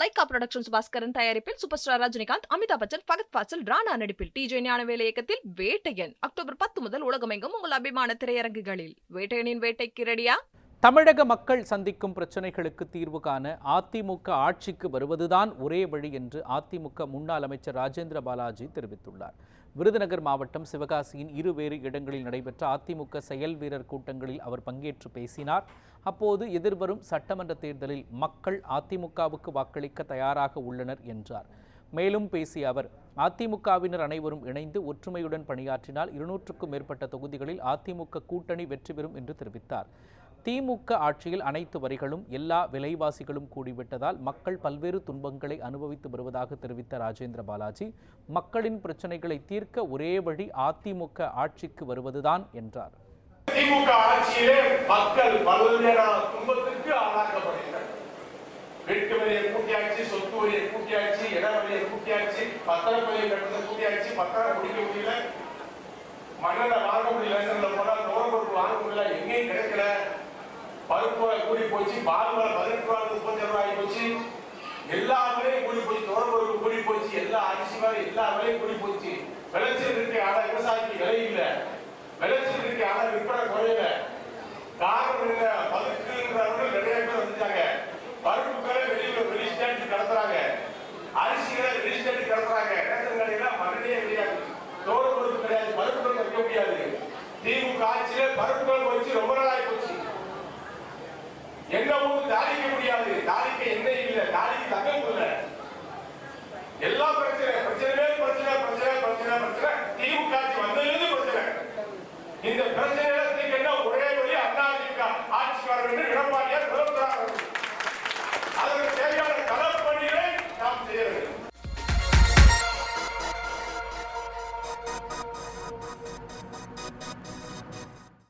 Lyca productions Baskaran தயாரிப்பில் super star Rajinikanth Amitabh Bachchan Fahadh Faasil Rana நடிப்பில் DJ ஞானவேல இயக்கத்தில் வேட்டையன். அக்டோபர் பத்து முதல் உலகமெங்கும் உங்கள் அபிமான திரையரங்குகளில். வேட்டையனின் வேட்டைக்கு ரெடியா தமிழக மக்கள் சந்திக்கும் பிரச்சனைகளுக்கு தீர்வு காண அதிமுக ஆட்சிக்கு வருவதுதான் ஒரே வழி என்று அதிமுக முன்னாள் அமைச்சர் ராஜேந்திர பாலாஜி தெரிவித்துள்ளார். விருதுநகர் மாவட்டம் சிவகாசியின் இருவேறு இடங்களில் நடைபெற்ற அதிமுக செயல் வீரர் கூட்டங்களில் அவர் பங்கேற்று பேசினார். அப்போது எதிர்வரும் சட்டமன்ற தேர்தலில் மக்கள் அதிமுகவுக்கு வாக்களிக்க தயாராக உள்ளனர் என்றார். மேலும் பேசிய அவர் அதிமுகவினர் அனைவரும் இணைந்து ஒற்றுமையுடன் பணியாற்றினால் இருநூற்றுக்கும் மேற்பட்ட தொகுதிகளில் அதிமுக கூட்டணி வெற்றி பெறும் என்று தெரிவித்தார். திமுக ஆட்சியில் அனைத்து வரிகளும் எல்லா விலைவாசிகளும் கூடிவிட்டதால் மக்கள் பல்வேறு துன்பங்களை அனுபவித்து வருவதாக தெரிவித்த ராஜேந்திர பாலாஜி மக்களின் பிரச்சனைகளை தீர்க்க ஒரே வழி அதிமுக ஆட்சிக்கு வருவதுதான் என்றார். திமுக ஆட்சியிலே மக்கள் பல்வேறான துன்பத்திற்கு ஆளாக்கப்படுகிறார் வீட்டு வரியை கூட்டியாச்சு சொத்து வரியை கூட்டியாச்சு இட வரியை கூட்டியாச்சு பத்திரம் வரியை கட்டுறது கூட்டியாச்சு பத்திரம் முடியல. வாங்க முடியல பருப்பு விலை கூடி போச்சு பால் விலை பதினெட்டு ரூபாய் முப்பத்தி ரூபாய் ஆகி போச்சு. எல்லா விலையும் கூடி போச்சு தோரம்பருப்பு கூடி போச்சு எல்லா அரிசி மாதிரி எல்லா விலையும் கூடி போச்சு. விளைச்சல் இருக்கு ஆனா விவசாயிக்கு விலை இல்லை. விளைச்சல் இருக்கு ஆனா விற்பனை குறையல. காரணம் என்ன? பதுக்குன்றவங்க நிறைய பேர் வந்துட்டாங்க. பருப்புகளை வெளியில வெளிஸ்டாண்ட் கடத்துறாங்க. அரிசிகளை வெளிஸ்டாண்ட் கடத்துறாங்க. ரேஷன் கடையெல்லாம் மகனே கிடையாது. தோர பருப்பு கிடையாது பருப்புகள் வைக்க முடியாது. திமுக ஆட்சியில பருப்புகள் வச்சு ரொம்ப நாள் ஆகி போச்சு. எங்க ஊருக்கு தாளிக்க முடியாது. தாளிக்க எண்ணெய் இல்ல. தாளிக்கு தங்கம் இல்லை எல்லா பிரச்சனை பிரச்சனை பிரச்சனை பிரச்சனை பிரச்சனை பிரச்சனை. தீவு காட்சி வந்ததுலேருந்து பிரச்சனை. இந்த பிரச்சனையில தீர்க்கன்னா ஒரே வழி அண்ணா ஆட்சி வர வேண்டும் எடப்பாடி